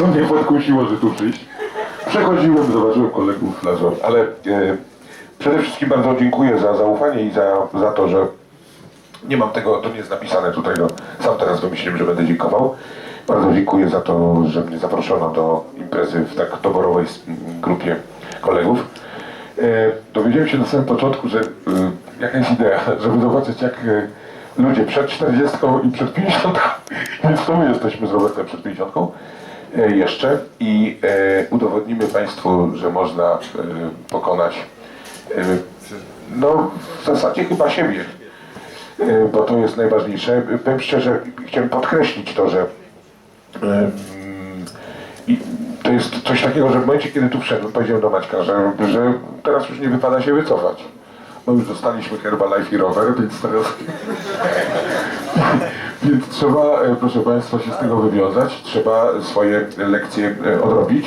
To mnie podkusiło, że tu przyjść. Przechodziłem, zobaczyłem kolegów na żon, ale e, przede wszystkim bardzo dziękuję za zaufanie i za, za to, że nie mam tego, to nie jest napisane tutaj, no, sam teraz wymyśliłem, że będę dziękował. Bardzo dziękuję za to, że mnie zaproszono do imprezy w tak doborowej grupie kolegów. E, dowiedziałem się na samym początku, że e, jaka jest idea, żeby zobaczyć jak e, ludzie przed 40 i przed 50, więc to my jesteśmy z Robertem przed 50 e, jeszcze i e, udowodnimy Państwu, że można e, pokonać e, no w zasadzie chyba siebie. E, bo to jest najważniejsze. Powiem szczerze, chciałem podkreślić to, że i to jest coś takiego, że w momencie, kiedy tu wszedłem, powiedziałem do Maćka, że, że teraz już nie wypada się wycofać. Bo już dostaliśmy Herbalife i rower, więc teraz... trzeba, e, proszę Państwa, się z tego wywiązać. Trzeba swoje lekcje e, odrobić.